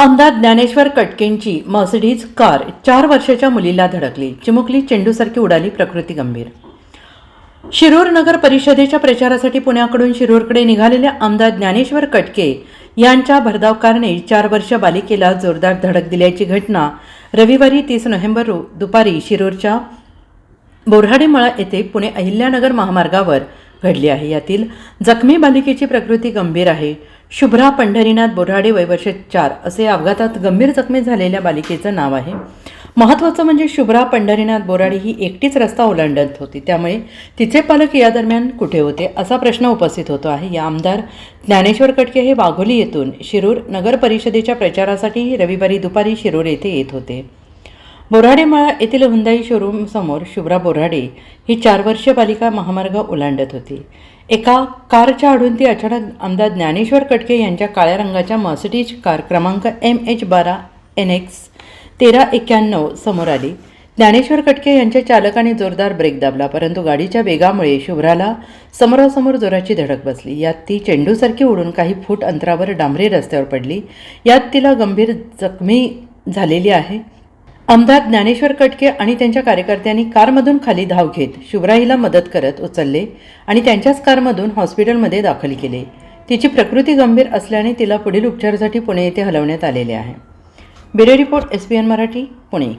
आमदार Dnyaneshwar कटकेंची Mercedes car चार वर्षाच्या मुलीला धडकली. चिमुकली चेंडूसारखी उडाली प्रकृती गंभीर. शिरूर नगर परिषदेच्या प्रचारासाठी पुण्याकडून शिरूरकडे निघालेल्या आमदार ज्ञानेश्वर कटके यांच्या भरधाव कारने चार वर्ष बालिकेला जोरदार धडक दिल्याची घटना रविवारी तीस नोव्हेंबर रो- दुपारी शिरूरच्या बोऱ्हाडेमळा येथे पुणे अहिल्यानगर महामार्गावर घडली आहे. यातील जखमी बालिकेची प्रकृती गंभीर आहे. शुभ्रा पंढरीनाथ बोराडे वयवर्ष चार असे अपघातात गंभीर जखमी झालेल्या बालिकेचं नाव आहे. महत्त्वाचं म्हणजे शुभ्रा पंढरीनाथ बोराडे ही एकटीच रस्ता ओलांडत होती. त्यामुळे तिचे पालक या दरम्यान कुठे होते असा प्रश्न उपस्थित होतो आहे. या आमदार ज्ञानेश्वर कटके हे वाघोली येथून शिरूर नगर परिषदेच्या प्रचारासाठी रविवारी दुपारी शिरूर येथे येत होते. बोराडेमाळा येथील हुंदाई शोरूम समोर शुभ्रा बोराडे ही चार वर्षीय बालिका महामार्ग ओलांडत होती. एका कारच्या आडून ती अचानक आमदार ज्ञानेश्वर कटके यांच्या काळ्या रंगाच्या मर्सिडीज कार क्रमांक एम एच बारा एन एक्स तेरा एक्क्याण्णव समोर आली. ज्ञानेश्वर कटके यांच्या चालकाने जोरदार ब्रेक दाबला परंतु गाडीच्या वेगामुळे शुभ्राला समोरासमोर जोराची धडक बसली. यात ती चेंडूसारखी उडून काही फूट अंतरावर डांबरी रस्त्यावर पडली. यात तिला गंभीर जखमी झालेली आहे. आमदार ज्ञानेश्वर कटके आणि त्यांच्या कार्यकर्त्यांनी कारमधून खाली धाव घेत शुभ्राईला मदत करत उचलले आणि त्यांच्याच कारमधून हॉस्पिटलमध्ये दाखल केले. तिची प्रकृती गंभीर असल्याने तिला पुढील उपचारासाठी पुणे येथे हलवण्यात आलेले आहे. Bureau report S P N Marathi Pune.